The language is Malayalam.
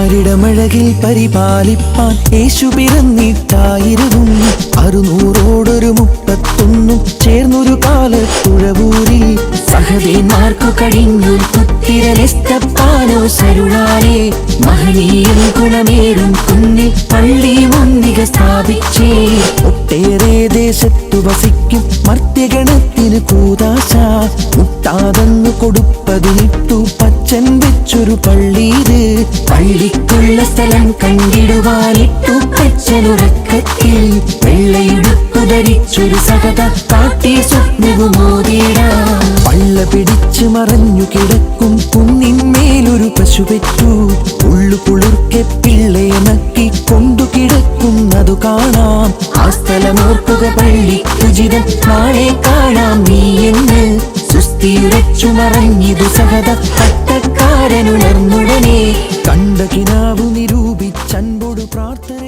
ഉലകിൽ പരിപാലിപ്പാൻ യേശു പിറന്നിട്ടായിരുന്നു. അറുനൂറോടൊരു മുപ്പത്തൊന്നും ചേർന്നൊരു കാല കാലത്തുഴവൂരിൽ സഹദേന്മാർക്കു കഴിഞ്ഞു പുത്തിരനെസ്തപ്പാനോ സരുണാലേ മഹനീയം ഗുണമേറും കുന്നിൽ പള്ളി മുന്നിക സ്ഥാപിച്ചേ. ദേശത്തു വസിക്കും മർത്യഗണത്തിന് കൂതാശ. മുട്ടാതെന്നു കൊടുപ്പതിനിട്ടു പച്ചൻ വെച്ചൊരു പള്ളീര് പള്ളിക്കുള്ള സ്ഥലം കണ്ടിടുവാനിട്ടു പച്ചനുറക്കത്തിൽ. വെള്ളയുടുപ്പു ധരിച്ചൊരു സഹത പാട്ടി സ്വപ്നവുമോതിട പള്ള പിടിച്ച് മറഞ്ഞു കിടക്കും കുന്നിന്മേലൊരു പശു പെറ്റു. ഉള്ളു കുളിർക്കെ പിള്ളയെ നക്കി കാണാം. ആ സ്ഥലമോർക്കുക പള്ളി ഉചിതം. നാളെ കാണാം നീ എന്ന് സുസ്ഥിയുരച്ചു മറഞ്ഞിതു സഹത പട്ടക്കാരനുണർന്നുടനെ കണ്ട കിനാവ് നിരൂപിച്ചൻപൊടു പ്രാർത്ഥനയും